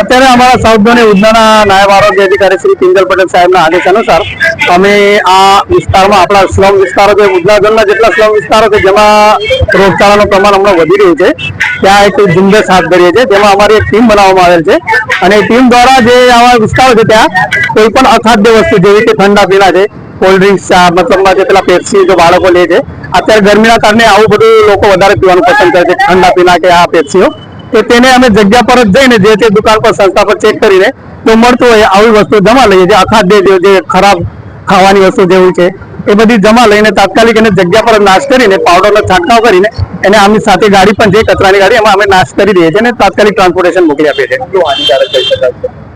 અત્યારે અમારા south zone ઉધનાના નાયબ આરોગ્ય અધિકારી શ્રી પિંગલ પટેલ સાહેબના આદેશ અનુસાર અમે આ વિસ્તારમાં, આપણા સ્લમ વિસ્તારો છે ઉધના જેટલા સ્લમ વિસ્તારો છે, જેમાં રોગચાળાનું પ્રમાણ હમણાં વધી રહ્યું છે, ત્યાં એક ઝુંબેશ હાથ ધરીએ છીએ, જેમાં અમારી એક ટીમ બનાવવામાં આવેલ છે. અને ટીમ દ્વારા જે આવા વિસ્તારો છે ત્યાં કોઈ પણ અખાદ્ય વસ્તુ જેવી કે ઠંડા પીણા છે કોલ્ડ ડ્રિંક્સ મતલબમાં જે પેલા પેપ્સી જો બાળકો લે છે, અત્યારે ગરમીના કારણે આવું બધું લોકો વધારે પીવાનું પસંદ કરે છે, ઠંડા પીણા કે આ પેપ્સીઓ તો તેને અમે જગ્યા પર જ જઈને જે તે દુકાન પર, સંસ્થા પર ચેક કરીને તો મળતું હોય, આવી વસ્તુ જમા લઈએ. જે અખાદ્ય જે- જે ખરાબ ખાવાની વસ્તુ જેવું છે, એ બધી જમા લઈને તાત્કાલિક એને જગ્યા પર નાશ કરીને, પાવડરનો છંટકાવ કરીને એને આમની સાથે ગાડી પણ છે કચરાની ગાડી, એમાં અમે નાશ કરી દઈએ છીએ અને તાત્કાલિક ટ્રાન્સપોર્ટેશન મોકલી આપીએ છીએ.